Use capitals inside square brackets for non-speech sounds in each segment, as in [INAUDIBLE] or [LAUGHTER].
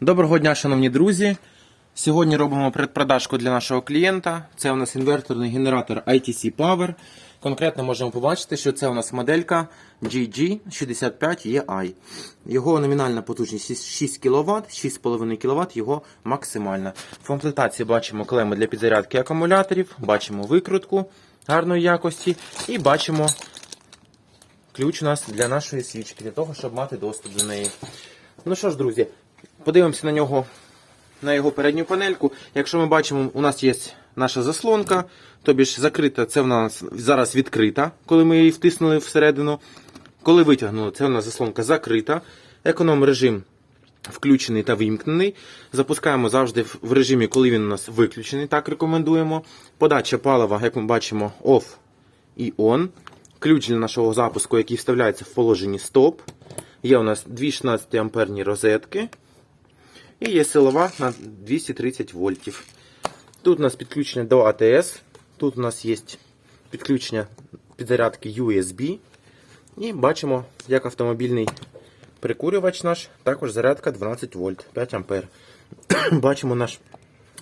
Доброго дня, шановні друзі. Сьогодні робимо предпродажку для нашого клієнта. Це у нас інверторний генератор ITC Power. Конкретно можемо побачити, що це у нас моделька GG65EI. Його номінальна потужність 6 кВт, 6,5 кВт, його максимальна. В комплектації бачимо клеми для підзарядки акумуляторів, бачимо викрутку гарної якості і бачимо ключ у нас для нашої свічки, для того, щоб мати доступ до неї. Ну що ж, друзі, подивимося на нього, на його передню панельку. Якщо ми бачимо, у нас є наша заслонка, тобі ж закрита, це в нас зараз відкрита, коли ми її втиснули всередину. Коли витягнули, це у нас заслонка закрита. Економ режим включений та вимкнений. Запускаємо завжди в в режимі, коли він у нас виключений. Так рекомендуємо. Подача палива, як ми бачимо, off і on. Ключ для нашого запуску, який вставляється в положенні стоп. Є у нас дві 16 амперні розетки. І є силова на 230 вольтів. Тут у нас підключення до АТС. Тут у нас є підключення підзарядки USB. І бачимо, як автомобільний прикурювач наш, також зарядка 12 вольт, 5 ампер. [COUGHS] бачимо наш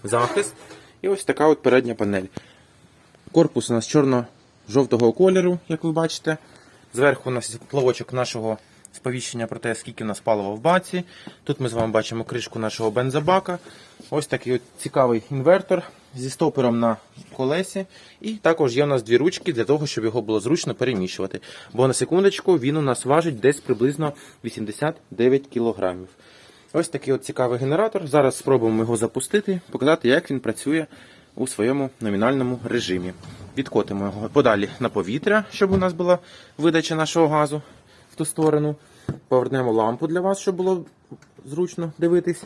захист. І ось така от передня панель. Корпус у нас чорно-жовтого кольору, як ви бачите. Зверху у нас плавочок нашого сповіщення про те, скільки у нас палива в баці. Тут ми з вами бачимо кришку нашого бензобака. Ось такий от цікавий інвертор зі стопером на колесі. І також є у нас дві ручки для того, щоб його було зручно переміщувати. Бо на секундочку він у нас важить десь приблизно 89 кілограмів. Ось такий от цікавий генератор. Зараз спробуємо його запустити, показати, як він працює у своєму номінальному режимі. Відкотимо його подалі на повітря, щоб у нас була видача нашого газу в ту сторону. Повернемо лампу для вас, щоб було зручно дивитись.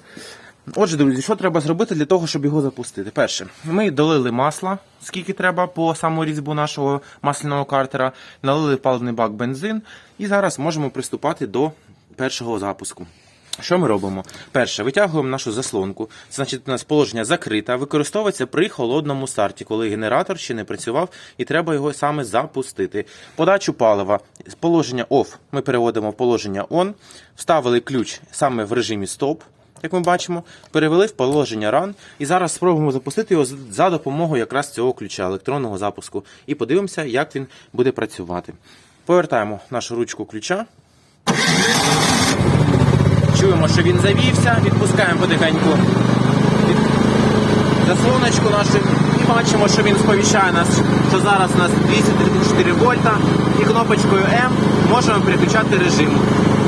Отже, друзі, що треба зробити для того, щоб його запустити? Перше, ми долили масла, скільки треба по саму різьбу нашого масляного картера, налили паливний бак бензин, і зараз можемо приступати до першого запуску. Що ми робимо? Перше, витягуємо нашу заслонку. Значить, у нас положення закрите, використовується при холодному старті, коли генератор ще не працював і треба його саме запустити. Подачу палива з положення OFF ми переводимо в положення ON, вставили ключ саме в режимі стоп. Як ми бачимо, перевели в положення RUN і зараз спробуємо запустити його за допомогою якраз цього ключа електронного запуску. І подивимося, як він буде працювати. Повертаємо нашу ручку ключа. Чуємо, що він завівся, відпускаємо потихеньку заслоночку нашу. І бачимо, що він сповіщає нас, що зараз у нас 234 вольта. І кнопочкою М можемо переключати режим.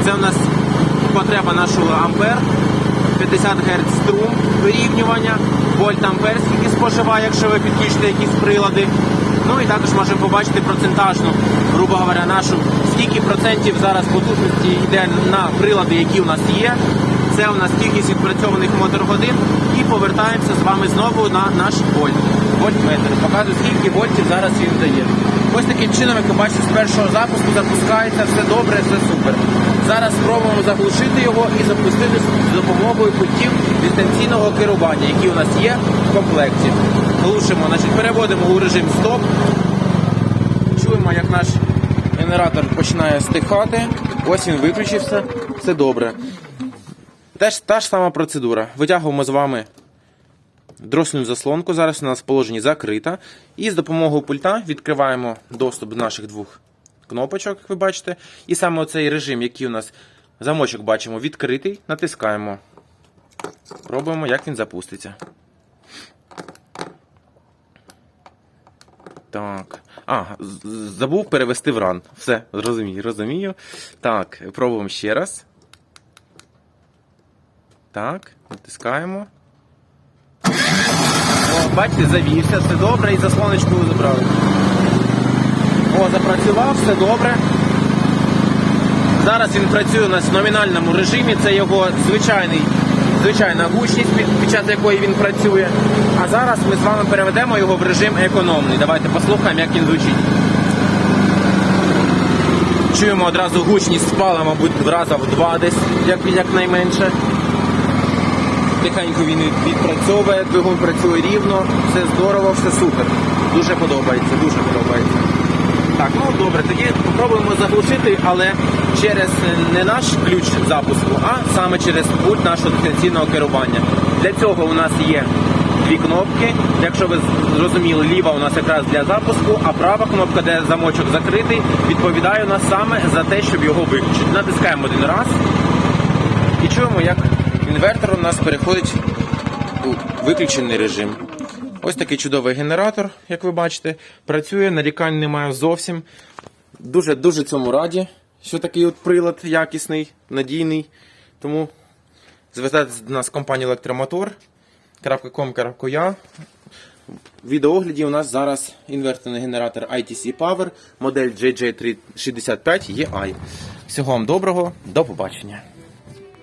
Це у нас потреба нашого ампер, 50 Гц струм вирівнювання, вольт ампер, скільки споживає, якщо ви підключите якісь прилади. Ну і також можемо побачити процентажну, грубо говоря, нашу, скільки процентів зараз потужності йде на прилади, які у нас є. Це у нас кількість відпрацьованих мотор-годин. І повертаємося з вами знову на наш вольт. Вольтметр. Показую, скільки вольтів зараз він дає. Ось таким чином, як ви бачите, з першого запуску запускається, все добре, все супер. Зараз спробуємо заглушити його і запустити з допомогою пультів дистанційного керування, які у нас є в комплекті. Глушимо, значить, переводимо у режим стоп. Чуємо, як наш генератор починає стихати. Ось він виключився. Все добре. Теж та ж сама процедура. Витягуємо з вами дрослюну заслонку. Зараз у нас в положенні закрита. І з допомогою пульта відкриваємо доступ до наших двох кнопочок, як ви бачите. І саме оцей режим, який у нас замочок бачимо відкритий, натискаємо. Пробуємо, як він запуститься. Так. А, забув перевести в ран. Все, розумію, розумію. Так, пробуємо ще раз. Так, натискаємо. О, бачите, завівся, все добре, і заслоночку забрали. О, запрацював, все добре. Зараз він працює у нас в номінальному режимі, це його звичайний, звичайна гучність, під, час якої він працює. А зараз ми з вами переведемо його в режим економний. Давайте послухаємо, як він звучить. Чуємо одразу гучність спала, мабуть, раза в два десь, як, якнайменше. Тихенько він відпрацьовує, двигун працює рівно, все здорово, все супер. Дуже подобається, дуже подобається. Так, ну добре, тоді спробуємо заглушити, але через не наш ключ запуску, а саме через пульт нашого дистанційного керування. Для цього у нас є дві кнопки. Якщо ви зрозуміли, ліва у нас якраз для запуску, а права кнопка, де замочок закритий, відповідає у нас саме за те, щоб його виключити. Натискаємо один раз і чуємо, як інвертор у нас переходить у виключений режим. Ось такий чудовий генератор, як ви бачите, працює, нарікань немає зовсім. Дуже дуже цьому раді, що такий от прилад якісний, надійний. Тому звертайтеся до нас компанія електромотор.com.ua. В відеоогляді у нас зараз інверторний генератор ITC Power, модель JJ365 EI. Всього вам доброго, до побачення.